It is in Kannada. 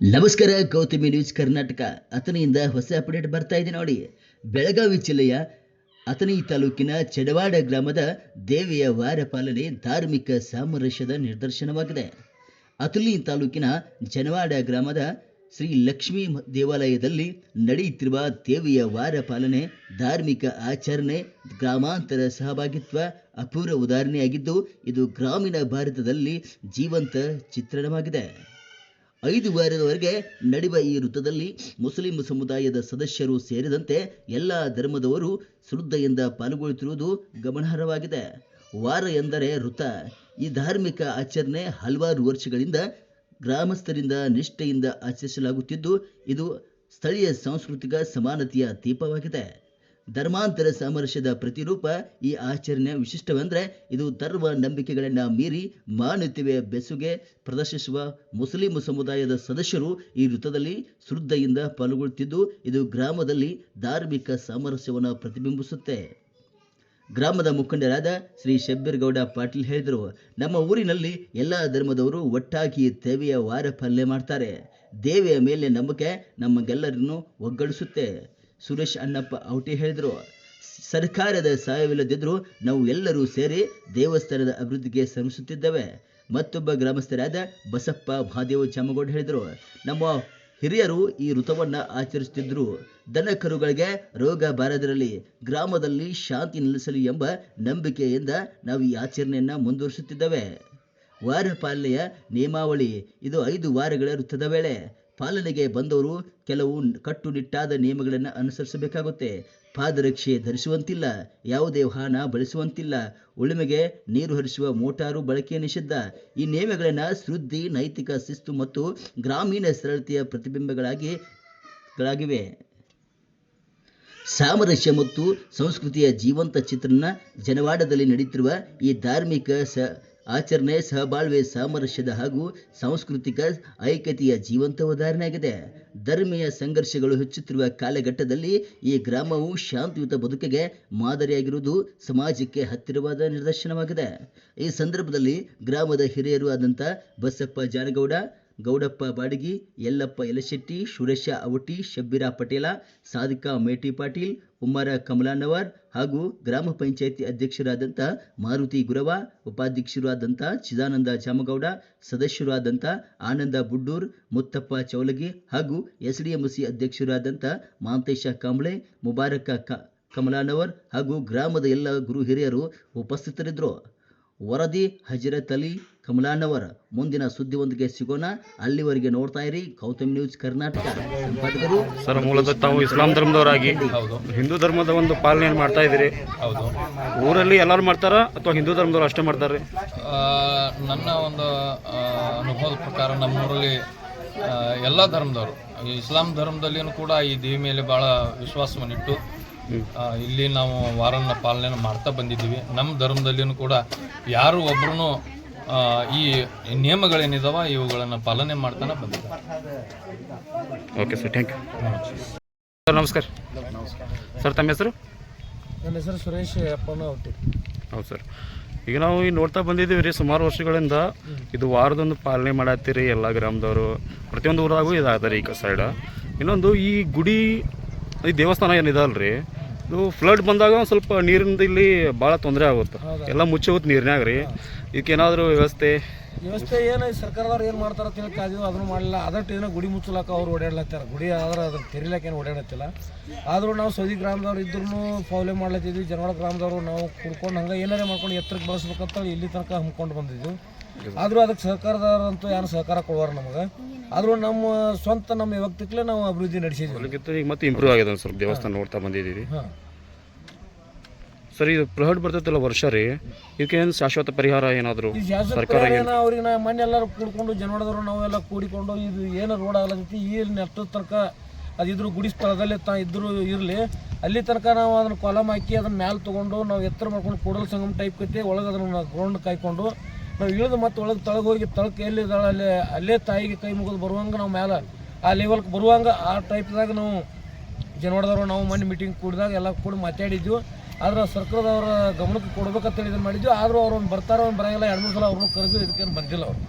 ನಮಸ್ಕಾರ, ಗೌತಮಿ ನ್ಯೂಸ್ ಕರ್ನಾಟಕ. ಅಥಣಿಯಿಂದ ಹೊಸ ಅಪ್ಡೇಟ್ ಬರ್ತಾ ಇದೆ ನೋಡಿ. ಬೆಳಗಾವಿ ಜಿಲ್ಲೆಯ ಅತನಿ ತಾಲೂಕಿನ ಚಡವಾಡ ಗ್ರಾಮದ ದೇವಿಯ ವಾರ ಪಾಲನೆ ಧಾರ್ಮಿಕ ಸಾಮರಸ್ಯದ ನಿದರ್ಶನವಾಗಿದೆ. ಅಥಣಿ ತಾಲೂಕಿನ ಜನವಾಡ ಗ್ರಾಮದ ಶ್ರೀ ಲಕ್ಷ್ಮೀ ದೇವಾಲಯದಲ್ಲಿ ನಡೆಯುತ್ತಿರುವ ದೇವಿಯ ವಾರ ಪಾಲನೆ ಧಾರ್ಮಿಕ ಆಚರಣೆ ಗ್ರಾಮಾಂತರ ಸಹಭಾಗಿತ್ವ ಅಪೂರ್ವ ಉದಾಹರಣೆಯಾಗಿದ್ದು, ಇದು ಗ್ರಾಮೀಣ ಭಾರತದಲ್ಲಿ ಜೀವಂತ ಚಿತ್ರಣವಾಗಿದೆ. ಐದು ವಾರದವರೆಗೆ ನಡೆಯುವ ಈ ವೃತ್ತದಲ್ಲಿ ಮುಸ್ಲಿಂ ಸಮುದಾಯದ ಸದಸ್ಯರು ಸೇರಿದಂತೆ ಎಲ್ಲ ಧರ್ಮದವರು ಶ್ರದ್ಧೆಯಿಂದ ಪಾಲ್ಗೊಳ್ಳುತ್ತಿರುವುದು ಗಮನಾರ್ಹವಾಗಿದೆ. ವಾರ ಎಂದರೆ ವೃತ ಈ ಧಾರ್ಮಿಕ ಆಚರಣೆ ಹಲವಾರು ವರ್ಷಗಳಿಂದ ಗ್ರಾಮಸ್ಥರಿಂದ ನಿಷ್ಠೆಯಿಂದ ಆಚರಿಸಲಾಗುತ್ತಿದ್ದು, ಇದು ಸ್ಥಳೀಯ ಸಾಂಸ್ಕೃತಿಕ ಸಮಾನತೆಯ ದೀಪವಾಗಿದೆ. ಧರ್ಮಾಂತರ ಸಾಮರಸ್ಯದ ಪ್ರತಿರೂಪ ಈ ಆಚರಣೆ ವಿಶಿಷ್ಟವೆಂದರೆ ಇದು ಧರ್ಮ ನಂಬಿಕೆಗಳನ್ನು ಮೀರಿ ಮಾನವೀಯತೆಯ ಬೆಸುಗೆ ಪ್ರದರ್ಶಿಸುವ ಮುಸ್ಲಿಂ ಸಮುದಾಯದ ಸದಸ್ಯರು ಈ ವೃತ್ತದಲ್ಲಿ ಶ್ರದ್ಧೆಯಿಂದ ಪಾಲ್ಗೊಳ್ಳುತ್ತಿದ್ದು, ಇದು ಗ್ರಾಮದಲ್ಲಿ ಧಾರ್ಮಿಕ ಸಾಮರಸ್ಯವನ್ನು ಪ್ರತಿಬಿಂಬಿಸುತ್ತೆ. ಗ್ರಾಮದ ಮುಖಂಡರಾದ ಶ್ರೀ ಶಬ್ಬೀರ್ಗೌಡ ಪಾಟೀಲ್ ಹೇಳಿದರು, ನಮ್ಮ ಊರಿನಲ್ಲಿ ಎಲ್ಲ ಧರ್ಮದವರು ಒಟ್ಟಾಗಿ ದೇವಿಯ ವಾರ ಪಾಲನೆ ಮಾಡ್ತಾರೆ. ದೇವಿಯ ಮೇಲೆ ನಂಬಿಕೆ ನಮಗೆಲ್ಲರನ್ನು ಒಗ್ಗಡಿಸುತ್ತೆ. ಸುರೇಶ್ ಅಣ್ಣಪ್ಪ ಔಟಿ ಹೇಳಿದರು. ಸರ್ಕಾರದ ಸಹಾಯವಿಲ್ಲದಿದ್ದರೂ ನಾವು ಎಲ್ಲರೂ ಸೇರಿ ದೇವಸ್ಥಾನದ ಅಭಿವೃದ್ಧಿಗೆ ಶ್ರಮಿಸುತ್ತಿದ್ದೇವೆ. ಮತ್ತೊಬ್ಬ ಗ್ರಾಮಸ್ಥರಾದ ಬಸಪ್ಪ ಮಹಾದೇವ ಚಾಮಗೌಡ ಹೇಳಿದರು. ನಮ್ಮ ಹಿರಿಯರು ಈ ಋತುವನ್ನು ಆಚರಿಸುತ್ತಿದ್ದರು ದನ ಕರುಗಳಿಗೆ ರೋಗ ಬಾರದಿರಲಿ, ಗ್ರಾಮದಲ್ಲಿ ಶಾಂತಿ ನೆಲೆಸಲಿ ಎಂಬ ನಂಬಿಕೆಯಿಂದ ನಾವು ಈ ಆಚರಣೆಯನ್ನು ಮುಂದುವರಿಸುತ್ತಿದ್ದೇವೆ. ವಾರ ಪಾಲನೆಯ ನಿಯಮಾವಳಿ, ಇದು ಐದು ವಾರಗಳ ವೃತ್ತದ ವೇಳೆ ಪಾಲನೆಗೆ ಬಂದವರು ಕೆಲವು ಕಟ್ಟುನಿಟ್ಟಾದ ನಿಯಮಗಳನ್ನು ಅನುಸರಿಸಬೇಕಾಗುತ್ತೆ. ಪಾದರಕ್ಷೆ ಧರಿಸುವಂತಿಲ್ಲ, ಯಾವುದೇ ವಾಹನ ಬಳಸುವಂತಿಲ್ಲ. ಉಳುಮೆಗೆ ನೀರು ಹರಿಸುವ ಮೋಟಾರು ಬಳಕೆ ನಿಷಿದ್ಧ. ಈ ನಿಯಮಗಳನ್ನು ಶುದ್ಧಿ, ನೈತಿಕ ಶಿಸ್ತು ಮತ್ತು ಗ್ರಾಮೀಣ ಸರಳತೆಯ ಪ್ರತಿಬಿಂಬಗಳಾಗಿ, ಗಳಾಗಿವೆ. ಸಾಮರಸ್ಯ ಮತ್ತು ಸಂಸ್ಕೃತಿಯ ಜೀವಂತ ಚಿತ್ರಣ ಜನವಾಡದಲ್ಲಿ ನಡೆಯುತ್ತಿರುವ ಈ ಧಾರ್ಮಿಕ ಸ ಆಚರಣೆ ಸಹಬಾಳ್ವೆ ಸಾಮರಸ್ಯದ ಹಾಗೂ ಸಾಂಸ್ಕೃತಿಕ ಐಕ್ಯತೆಯ ಜೀವಂತ ಉದಾಹರಣೆಯಾಗಿದೆ. ಧರ್ಮೀಯ ಸಂಘರ್ಷಗಳು ಹೆಚ್ಚುತ್ತಿರುವ ಕಾಲಘಟ್ಟದಲ್ಲಿ ಈ ಗ್ರಾಮವು ಶಾಂತಿಯುತ ಬದುಕಿಗೆ ಮಾದರಿಯಾಗಿರುವುದು ಸಮಾಜಕ್ಕೆ ಹತ್ತಿರವಾದ ನಿದರ್ಶನವಾಗಿದೆ. ಈ ಸಂದರ್ಭದಲ್ಲಿ ಗ್ರಾಮದ ಹಿರಿಯರು ಆದಂಥ ಬಸಪ್ಪ ಜಾನಗೌಡ ಗೌಡಪ್ಪ ಬಾಡಗಿ, ಯಲ್ಲಪ್ಪ ಯಲಶೆಟ್ಟಿ, ಸುರೇಶ ಅವಟಿ, ಶಬ್ಬೀರ ಪಟೇಲ ಸಾದಿಕಾ ಮೇಟಿ ಪಾಟೀಲ್, ಉಮ್ಮರ ಕಮಲಾನವರ್ ಹಾಗೂ ಗ್ರಾಮ ಪಂಚಾಯಿತಿ ಅಧ್ಯಕ್ಷರಾದಂಥ ಮಾರುತಿ ಗುರವ ಉಪಾಧ್ಯಕ್ಷರಾದಂಥ ಚಿದಾನಂದ ಜಾಮಗೌಡ ಸದಸ್ಯರಾದಂಥ ಆನಂದ ಬುಡ್ಡೂರ್, ಮುತ್ತಪ್ಪ ಚೌಲಗಿ ಹಾಗೂ ಎಸ್ ಡಿ ಎಂ ಸಿ ಅಧ್ಯಕ್ಷರಾದಂಥ ಮಾಂತೇಶ ಕಾಂಬ್ಳೆ, ಮುಬಾರಕ ಕಮಲಾನವರ್ ಹಾಗೂ ಗ್ರಾಮದ ಎಲ್ಲ ಗುರು ಹಿರಿಯರು ಉಪಸ್ಥಿತರಿದ್ದರು. ವರದಿ ಹಜರತ್ ಅಲಿ ಕಮಲಾನವರ. ಮುಂದಿನ ಸುದ್ದಿಯೊಂದಿಗೆ ಸಿಗೋಣ. ಅಲ್ಲಿವರೆಗೆ ನೋಡ್ತಾ ಇರಿ ಗೌತಮ್ ನ್ಯೂಸ್ ಕರ್ನಾಟಕ. ಸಂಪಾದಕರು ಸರ್ ಮೂಲತಃ ತಾವು ಇಸ್ಲಾಂ ಧರ್ಮದವರಾಗಿ ಹಿಂದೂ ಧರ್ಮದ ಒಂದು ಪಾಲನೆ ಮಾಡ್ತಾ ಇದ್ದೀರಿ. ಹೌದು. ಊರಲ್ಲಿ ಎಲ್ಲರೂ ಮಾಡ್ತಾರ ಅಥವಾ ಹಿಂದೂ ಧರ್ಮದವ್ರು ಅಷ್ಟೇ ಮಾಡ್ತಾರೆ ನನ್ನ ಒಂದು ಅನುಭವದ ಪ್ರಕಾರ ನಮ್ಮೂರಲ್ಲಿ ಎಲ್ಲ ಧರ್ಮದವರು ಈ ಇಸ್ಲಾಂ ಧರ್ಮದಲ್ಲಿಯೂ ಕೂಡ ಈ ದೇವಿ ಮೇಲೆ ಭಾಳ ವಿಶ್ವಾಸವನ್ನಿಟ್ಟು ಇಲ್ಲಿ ನಾವು ವಾರನ್ನ ಪಾಲನೆ ಮಾಡ್ತಾ ಬಂದಿದ್ದೀವಿ. ನಮ್ಮ ಧರ್ಮದಲ್ಲಿಯೂ ಕೂಡ ಯಾರು ಒಬ್ಬರೂ ಈ ನಿಯಮಗಳೇನಿದಾವ ಇವುಗಳನ್ನು ಪಾಲನೆ ಮಾಡ್ತಾನೆ ಬಂದಿದ್ದಾರೆ. Okay sir thank you sir ನಮಸ್ಕಾರ. ಸರ್ ತಮ್ಮ ಹೆಸರು? ನನ್ನ ಹೆಸರು ಸುರೇಶ್ ಅಪ್ಪನ ಹುಟ್ಟಿ. ಹೌದು ಸರ್. ಈಗ ನಾವು ಈ ನೋಡ್ತಾ ಬಂದಿದ್ದೀವಿ ರೀ ಸುಮಾರು ವರ್ಷಗಳಿಂದ ಇದು ವಾರದೊಂದು ಪಾಲನೆ ಮಾಡತ್ತೀರಿ ಎಲ್ಲ ಗ್ರಾಮದವರು. ಪ್ರತಿಯೊಂದು ಊರಾಗೂ ಇದಾಗ್ತಾರೆ ಈಗ ಸೈಡ ಇನ್ನೊಂದು ಈ ಗುಡಿ ಈ ದೇವಸ್ಥಾನ ಏನಿದಲ್ರಿ ಇದು ಫ್ಲಡ್ ಬಂದಾಗ ಒಂದು ಸ್ವಲ್ಪ ನೀರಿಂದ ಇಲ್ಲಿ ಭಾಳ ತೊಂದರೆ ಆಗುತ್ತೆ. ಎಲ್ಲ ಮುಚ್ಚಿ ಹೋಗುತ್ತೆ ನೀರಿನಾಗ ರೀ ಇದಕ್ಕೇನಾದರೂ ವ್ಯವಸ್ಥೆ? ವ್ಯವಸ್ಥೆ ಏನು ಸರ್ಕಾರದವ್ರು ಏನು ಮಾಡ್ತಾರ ತಿಳ್ಕ ಕಾದಿದ್ದು ಅದನ್ನು ಮಾಡಲಿಲ್ಲ. ಅದಟ್ಟು ಏನೋ ಗುಡಿ ಮುಚ್ಚಲಾಕ ಅವ್ರು ಓಡಾಡ್ಲತ್ತಾರ ಗುಡಿ ಆದ್ರೆ ಅದನ್ನು ತೆರಿಲಕ್ಕ ಏನು ಓಡಾಡತ್ತಿಲ್ಲ. ಆದರೂ ನಾವು ಸೌದಿ ಗ್ರಾಮದವ್ರು ಇದ್ರೂ ಫೌಲೆ ಮಾಡ್ಲತ್ತಿದ್ವಿ. ಜನವಾಡ ಗ್ರಾಮದವರು ನಾವು ಕುಡ್ಕೊಂಡು ಹಂಗೆ ಏನಾರೇ ಮಾಡ್ಕೊಂಡು ಎತ್ತರಕ್ಕೆ ಬಳಸ್ಬೇಕಂತ ಇಲ್ಲಿ ತನಕ ಹಮ್ಮಿಕೊಂಡು ಬಂದಿದ್ವಿ. ಆದರೂ ಅದಕ್ಕೆ ಸರ್ಕಾರದವ್ರಂತೂ ಯಾರು ಸಹಕಾರ ಕೊಡುವಾರ ನಮಗೆ. ಆದರೂ ನಮ್ಮ ಸ್ವಂತ ನಮ್ಮ ವ್ಯಕ್ತಿಕ್ಲೆ ನಾವು ಅಭಿವೃದ್ಧಿ ನಡೆಸಿದ್ವಿ ಈಗ ಮತ್ತೆ ಇಂಪ್ರೂವ್ ಆಗಿದೆ ಒಂದು ಸ್ವಲ್ಪ ದೇವಸ್ಥಾನ ನೋಡ್ತಾ ಬಂದಿದ್ದೀವಿ. ಹಾಂ. ಸರ್ ಇದು ಫ್ಲಡ್ ಬರ್ತೈತಲ್ಲ ವರ್ಷ ರೀ. ಇದಕ್ಕೇನು ಶಾಶ್ವತ ಪರಿಹಾರ ಏನಾದರೂ ಸರ್ಕಾರ ಏನು ಅವ್ರಿಗೆ ನಾವು ಮನೆ ಎಲ್ಲರೂ ಕೂಡ್ಕೊಂಡು ಜನವಾಡದವ್ರು ನಾವೆಲ್ಲ ಕೂಡಿಕೊಂಡು ಇದು ಏನು ರೋಡ್ ಆಗ್ಲತ್ತೈತಿ ಈ ನೆಟ್ಟದ ತನಕ ಅದಿದ್ರು ಗುಡಿ ಸ್ಥಳದಲ್ಲಿ ತಾ ಇದ್ರು ಇರಲಿ ಅಲ್ಲಿ ತನಕ ನಾವು ಅದನ್ನ ಕಾಲಮ್ ಹಾಕಿ ಅದನ್ನ ಮ್ಯಾಲೆ ತೊಗೊಂಡು ನಾವು ಎತ್ತರ ಮಾಡ್ಕೊಂಡು ಕೂಡಲ ಸಂಗಮ ಟೈಪ್ ಕತ್ತಿ ಒಳಗೆ ಅದನ್ನು ಗ್ರೌಂಡ್ ಕಾಯ್ಕೊಂಡು ನಾವು ಇಳಿದು ಮತ್ತೆ ಒಳಗೆ ತಳಗೆ ಹೋಗಿ ತಳಕ್ಕೆ ಎಲ್ಲಿದ್ದಾಳೆ ಅಲ್ಲಿ, ಅಲ್ಲೇ ತಾಯಿಗೆ ಕೈ ಮುಗಿದು ಬರುವಂಗೆ ನಾವು ಮ್ಯಾಲೆ, ಆ ಲೆವೆಲ್ಗೆ ಬರುವಂಗೆ ಆ ಟೈಪ್ದಾಗ ನಾವು ಜನವಾಡದವ್ರು ನಾವು ಮೊನ್ನೆ ಮೀಟಿಂಗ್ ಕೂಡಿದಾಗ ಎಲ್ಲ ಕೂಡಿ ಮಾತಾಡಿದ್ವಿ. ಆದ್ರೆ ಸರ್ಕಾರದವರ ಗಮನಕ್ಕೆ ಕೊಡ್ಬೇಕಂತ ಇದನ್ನ ಮಾಡಿದ್ವಿ. ಆದರೂ ಅವ್ರು ಒಂದು ಬರ್ತಾರೋ ಒಂದು ಬರಂಗಿಲ್ಲ, ಎರಡು ಮೂರು ಸಲ ಅವ್ರನ್ನೂ ಕರೆದು ಇದಕ್ಕೇನು ಬಂದಿಲ್ಲ ಅವರು.